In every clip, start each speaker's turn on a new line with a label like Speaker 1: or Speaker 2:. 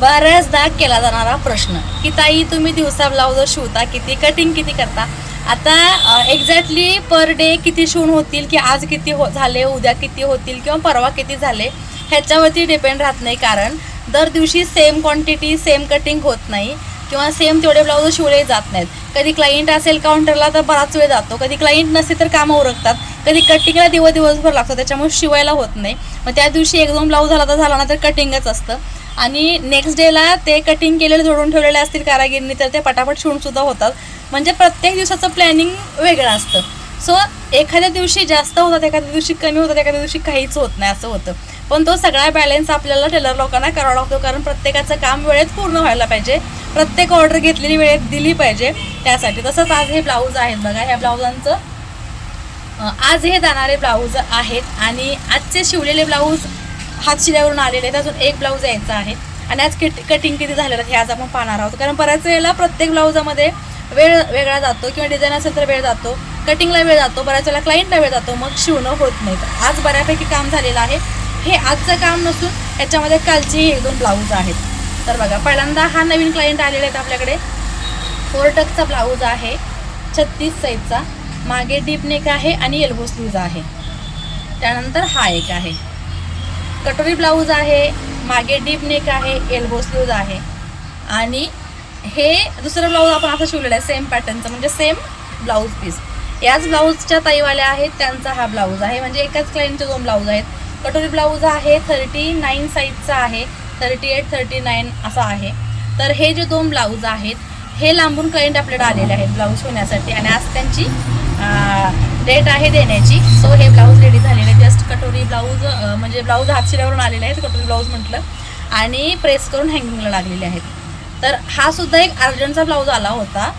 Speaker 1: बऱ्याचदा केला जाणारा प्रश्न की ताई तुम्ही दिवसा ब्लाउज शिवता किती कटिंग किती करता? आता एक्झॅक्टली पर डे किती शिवून होतील की आज किती हो झाले उद्या किती होतील किंवा परवा किती झाले ह्याच्यावरती डिपेंड राहत नाही. कारण दर दिवशी सेम क्वांटिटी सेम कटिंग होत नाही किंवा सेम तेवढे ब्लाऊज शिवले जात नाहीत. कधी क्लायंट असेल काउंटरला तर बराच वेळ जातो. कधी क्लायंट नसते तर कामं उरकतात. कधी कटिंगला दिवस दिवसभर लागतो त्याच्यामुळे शिवायला होत नाही. मग त्या दिवशी एक दोन ब्लाऊज झाला तर झाला ना तर कटिंगच असतं. आणि नेक्स्ट डेला ते कटिंग केलेले जोडून ठेवलेले असतील कारागिरीने तर ते पटापट शिवूनसुद्धा होतात. म्हणजे प्रत्येक दिवसाचं प्लॅनिंग वेगळं असतं. सो एखाद्या दिवशी जास्त होतात एखाद्या दिवशी कमी होतात एखाद्या दिवशी काहीच होत नाही असं होतं. पण तो सगळा बॅलन्स आपल्याला टेलर लोकांना करावा लागतो कारण प्रत्येकाचं काम वेळेत पूर्ण व्हायला पाहिजे. प्रत्येक ऑर्डर घेतलेली वेळेत दिली पाहिजे. त्यासाठी तसंच आज हे ब्लाऊज आहेत बघा. ह्या ब्लाऊजांचं आज हे जाणारे ब्लाऊज आहेत आणि आजचे शिवलेले ब्लाऊज हात शिल्यावरून आलेले आहेत. अजून एक ब्लाऊज यायचा आहे. आणि आज किट कटिंग किती झालेलं आहे हे आज आपण पाहणार आहोत. कारण बऱ्याच वेळेला प्रत्येक ब्लाऊजामध्ये वेळ वेगळा जातो किंवा डिझाईन असेल तर वेळ जातो. कटिंगला वेळ जातो. बऱ्याच वेळेला क्लायंटला वेळ जातो. मग शिवणं होत नाही तर आज बऱ्यापैकी काम झालेलं आहे. हे आजचं काम नसून याच्यामध्ये कालचे हे दोन ब्लाऊज आहेत. तर बघा पहिल्यांदा हा नवीन क्लायंट आलेले आहेत आपल्याकडे. फोरटकचा ब्लाऊज आहे. छत्तीस साईजचा. मागे डीप नेक आहे आणि एल्बो स्लीव्ज आहे. त्यानंतर हा एक आहे. कटोरी ब्लाऊज आहे मागे डीप नेक आहे एल्बो स्लीव्ज आहे. आणि हे दुसरं ब्लाऊज आपण असं शिवलेलं आहे सेम पॅटर्नचं म्हणजे सेम ब्लाऊज पीस याच ब्लाऊजच्या ताईवाल्या आहेत त्यांचा हा ब्लाऊज आहे. म्हणजे एकाच क्लायंटचे दोन ब्लाऊज आहेत. कटोरी ब्लाऊज आहे थर्टी नाईन साईजचा आहे थर्टी एट थर्टी नाईन असा आहे. तर हे जे दोन ब्लाऊज आहेत हे लांबून क्लायंट आपल्याकडे आलेले आहेत ब्लाऊज शिवण्यासाठी. आणि आज त्यांची डेट आहे देण्याची. सो हे ब्लाऊज कटोरी ब्लाऊज म्हणजे ब्लाऊज हातशिऱ्यावरून आलेले आहेत कटोरी ब्लाऊज म्हटलं. आणि प्रेस करून हँगिंगला लागलेले आहेत. तर हा सुद्धा एक अर्जंटचा ब्लाऊज आला होता.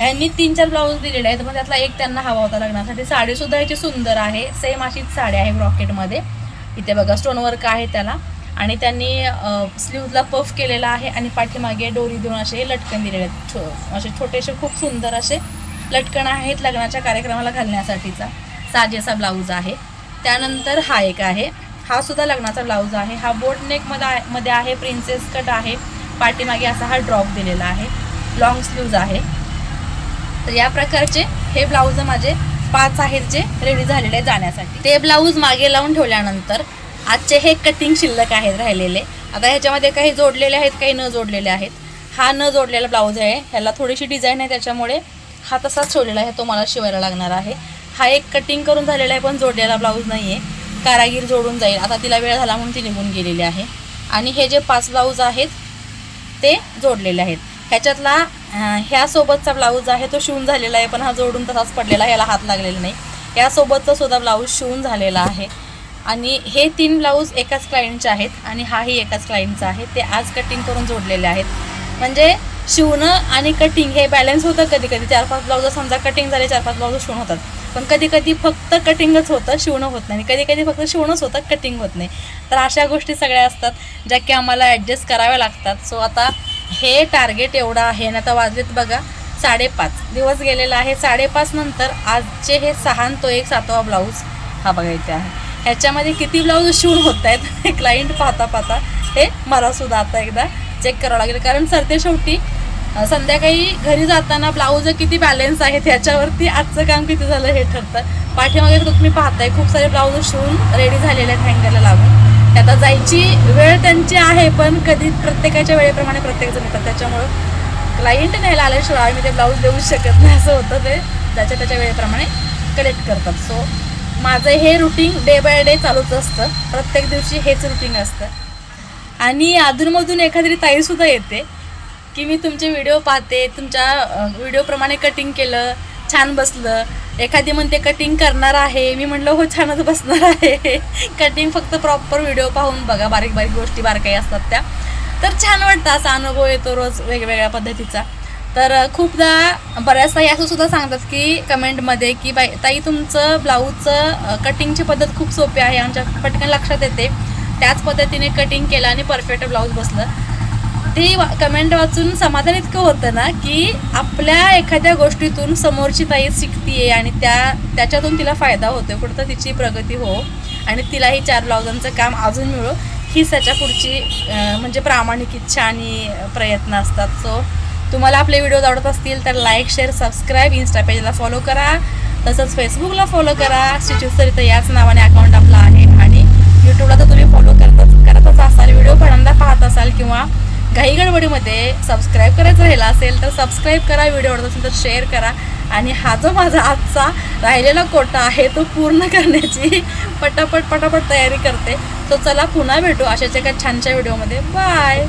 Speaker 1: यांनी तीन चार ब्लाऊज दिलेले आहेत पण त्यातला एक त्यांना हवा होता लग्नासाठी. साडीसुद्धा याची सुंदर आहे. सेम अशीच साडी आहे ब्रॉकेटमध्ये इथे बघा स्टोन वर्क आहे त्याला. आणि त्यांनी स्लीवला पफ केलेला आहे आणि पाठीमागे डोरी देऊन असे लटकन दिलेले आहेत. छो असे छोटेसे खूप सुंदर असे लटकण आहेत लग्नाच्या कार्यक्रमाला घालण्यासाठीचा. साजेसा ब्लाऊज आहे. त्यानंतर हा एक आहे. हा सुद्धा लग्नाचा ब्लाऊज आहे. हा बोट नेकमध्ये मध्ये आहे प्रिन्सेस कट आहे. पाठीमागे असा हा ड्रॉप दिलेला आहे. लॉंग स्लीव्ज आहे. तर या प्रकारचे हे ब्लाऊज माझे पाच आहेत जे रेडी झालेले आहेत जाण्यासाठी. ते ब्लाऊज मागे लावून ठेवल्यानंतर आजचे हे कटिंग शिल्लक आहेत राहिलेले. आता ह्याच्यामध्ये काही जोडलेले आहेत काही न जोडलेले आहेत. हा न जोडलेला ब्लाऊज आहे. ह्याला थोडीशी डिझाईन आहे त्याच्यामुळे हा तसाच ठेवलेला आहे. तो मला शिवायला लागणार आहे. हा एक कटिंग करून झालेला आहे पण जोडलेला ब्लाऊज नाही आहे कारागीर जोडून जाईल. आता तिला वेळ झाला म्हणून ती निघून गेलेली आहे. आणि हे जे पाच ब्लाऊज आहेत ते जोडलेले आहेत. ह्याच्यातला ह्यासोबतचा ब्लाऊज आहे तो शिवून झालेला आहे पण हा जोडून तसाच पडलेला आहे याला हात लागलेला नाही. यासोबतचा सुद्धा ब्लाऊज शिवून झालेला आहे. आणि हे तीन ब्लाऊज एकाच क्लायंटचे आहेत आणि हाही एकाच क्लायंटचा आहे. ते आज कटिंग करून जोडलेले आहेत. म्हणजे शिवणं आणि कटिंग हे बॅलन्स होतं कधी कधी चार पाच ब्लाऊज समजा कटिंग झाले चार पाच ब्लाऊज शिवून होतात. पण कधी कधी फक्त कटिंगच होतं शिवणं होत नाही. कधी कधी फक्त शिवणंच होतं कटिंग होत नाही. तर अशा गोष्टी सगळ्या असतात ज्या की आम्हाला ॲडजस्ट कराव्या लागतात. सो आता हे टार्गेट एवढं आहे आणि आता वाजलेत बघा साडेपाच. दिवस गेलेला आहे साडेपाच नंतर आजचे हे सहा तो एक सातवा ब्लाऊज हा बघायचा आहे. ह्याच्यामध्ये किती ब्लाऊज शिवून होत आहेत? क्लायंट पाहता पाहता हे मला सुद्धा आता एकदा चेक करावं लागेल. कारण सरते शेवटी संध्याकाळी घरी जाताना ब्लाऊज किती बॅलन्स आहेत त्याच्यावरती आजचं काम किती झालं हे ठरतं. पाठीमागे तर तुम्ही पाहताय खूप सारे ब्लाऊज शिवून रेडी झालेले आहेत हँगरला लावून. आता जायची वेळ त्यांची आहे पण कधी प्रत्येकाच्या वेळेप्रमाणे प्रत्येकजण येतात. त्याच्यामुळं क्लायंट न्यायला आल्याशिवाय मी ते ब्लाऊज देऊ शकत नाही असं होतं ते. ज्याच्या त्याच्या वेळेप्रमाणे कलेक्ट करतात. सो माझं हे रुटीन डे बाय डे चालूच असतं. प्रत्येक दिवशी हेच रुटीन असतं. आणि अधूनमधून एखादी ताईसुद्धा येते. की मी तुमचे व्हिडिओ पाहते तुमच्या व्हिडिओप्रमाणे कटिंग केलं छान बसलं. एखादी म्हणते कटिंग करणार आहे. मी म्हटलं हो छानच बसणार आहे. कटिंग फक्त प्रॉपर व्हिडिओ पाहून बघा बारीक बारीक गोष्टी बारकाई असतात त्या. तर छान वाटतं असा अनुभव येतो रोज वेगवेगळ्या पद्धतीचा. तर खूपदा बऱ्याचदा ताई असं सुद्धा सांगतात की कमेंटमध्ये की बाई ताई तुमचं ब्लाऊजचं कटिंगची पद्धत खूप सोपी आहे आमच्या पटकन लक्षात येते. त्याच पद्धतीने कटिंग केलं आणि परफेक्ट ब्लाऊज बसलं. ती कमेंट वाचून समाधान इतकं होतं ना की आपल्या एखाद्या गोष्टीतून समोरची ताई शिकतीये आणि त्या त्याच्यातून तिला फायदा होतो कुठं तिची प्रगती हो. आणि तिलाही चार ब्लॉगांचं काम अजून मिळो. हीच त्याच्या पुढची म्हणजे प्रामाणिक इच्छा आणि प्रयत्न असतात. सो तुम्हाला आपले व्हिडिओज आवडत असतील तर लाईक शेअर सबस्क्राईब इन्स्टा पेजला फॉलो करा. तसंच फेसबुकला फॉलो करा. श्रीचिवसरिता याच नावाने अकाउंट आपलं घाई सबस्क्राईब करायचं राहिला असेल तर सबस्क्राईब करा व्हिडिओ आवडत असेल तर शेअर करा. आणि हा जो माझा आजचा राहिलेला कोटा आहे तो पूर्ण करण्याची पटापट पटापट तयारी करते. तो चला पुन्हा भेटू अशाच एका छानशा व्हिडिओमध्ये. बाय